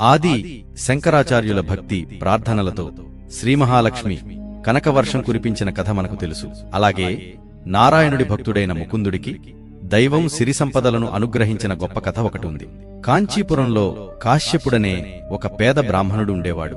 ఆది శంకరాచార్యుల భక్తి ప్రార్థనలతో శ్రీమహాలక్ష్మి కనకవర్షం కురిపించిన కథ మనకు తెలుసు. అలాగే నారాయణుడి భక్తుడైన ముకుందుడికి దైవం సిరి సంపదలను అనుగ్రహించిన గొప్ప కథ ఒకటి ఉంది. కాంచీపురంలో కాశ్యపుడనే ఒక పేద బ్రాహ్మణుడు ఉండేవాడు.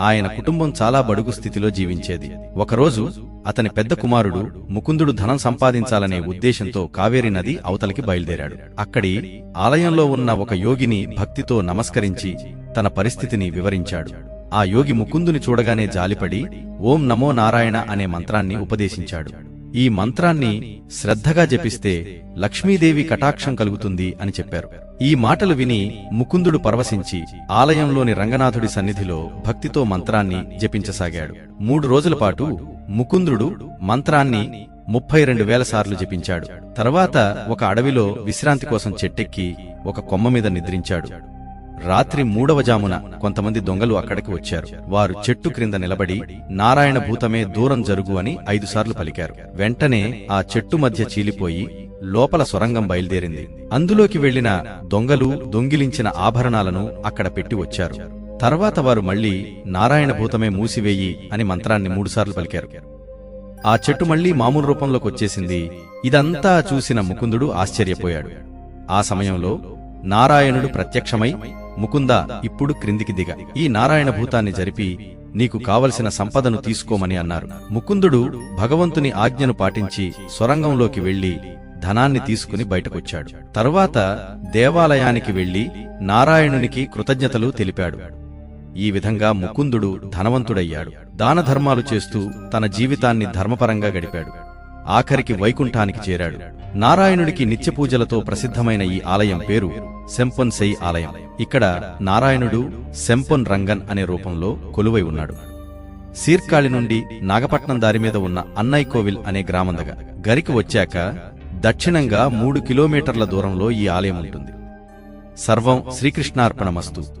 ఆయన కుటుంబం చాలా బడుగు స్థితిలో జీవించేది. ఒకరోజు అతని పెద్ద కుమారుడు ముకుందుడు ధనం సంపాదించాలనే ఉద్దేశంతో కావేరి నది అవతలికి బయలుదేరాడు. అక్కడి ఆలయంలో ఉన్న ఒక యోగిని భక్తితో నమస్కరించి తన పరిస్థితిని వివరించాడు. ఆ యోగి ముకుందుని చూడగానే జాలిపడి ఓం నమో నారాయణ అనే మంత్రాన్ని ఉపదేశించాడు. ఈ మంత్రాన్ని శ్రద్ధగా జపిస్తే లక్ష్మీదేవి కటాక్షం కలుగుతుంది అని చెప్పారు. ఈ మాటలు విని ముకుందుడు పరవశించి ఆలయంలోని రంగనాథుడి సన్నిధిలో భక్తితో మంత్రాన్ని జపించసాగాడు. మూడు రోజుల పాటు ముకుందుడు మంత్రాన్ని ముప్పై రెండు వేల సార్లు జపించాడు. తర్వాత ఒక అడవిలో విశ్రాంతి కోసం చెట్టెక్కి ఒక కొమ్మ మీద నిద్రించాడు. రాత్రి మూడవ జామున కొంతమంది దొంగలు అక్కడికి వచ్చారు. వారు చెట్టు క్రింద నిలబడి నారాయణ భూతమే దూరం జరుగు అని ఐదుసార్లు పలికారు. వెంటనే ఆ చెట్టు మధ్య చీలిపోయి లోపల సొరంగం బయలుదేరింది. అందులోకి వెళ్ళిన దొంగలు దొంగిలించిన ఆభరణాలను అక్కడ పెట్టి వచ్చారు. తర్వాత వారు మళ్ళీ నారాయణ భూతమే మూసివేయి అని మంత్రాన్ని మూడుసార్లు పలికారు. ఆ చెట్టు మళ్ళీ మామూలు రూపంలోకి వచ్చేసింది. ఇదంతా చూసిన ముకుందుడు ఆశ్చర్యపోయాడు. ఆ సమయంలో నారాయణుడు ప్రత్యక్షమై ముకుంద ఇప్పుడు క్రిందికి దిగ. ఈ నారాయణ భూతాన్ని జరిపి నీకు కావలసిన సంపదను తీసుకోమని అన్నారు. ముకుందుడు భగవంతుని ఆజ్ఞను పాటించి సొరంగంలోకి వెళ్ళి ధనాన్ని తీసుకుని బయటకొచ్చాడు. తరువాత దేవాలయానికి వెళ్ళి నారాయణునికి కృతజ్ఞతలు తెలిపాడు. ఈ విధంగా ముకుందుడు ధనవంతుడయ్యాడు. దానధర్మాలు చేస్తూ తన జీవితాన్ని ధర్మపరంగా గడిపాడు. ఆఖరికి వైకుంఠానికి చేరాడు. నారాయణుడికి నిత్యపూజలతో ప్రసిద్ధమైన ఈ ఆలయం పేరు సెంపన్ సెయి ఆలయం. ఇక్కడ నారాయణుడు సెంపన్ రంగన్ అనే రూపంలో కొలువై ఉన్నాడు. సీర్కాళి నుండి నాగపట్నం దారి మీద ఉన్న అన్నై కోవిల్ అనే గ్రామం దగ్గర గరికి వచ్చాక దక్షిణంగా మూడు కిలోమీటర్ల దూరంలో ఈ ఆలయం ఉంటుంది. సర్వం శ్రీకృష్ణార్పణమస్తు.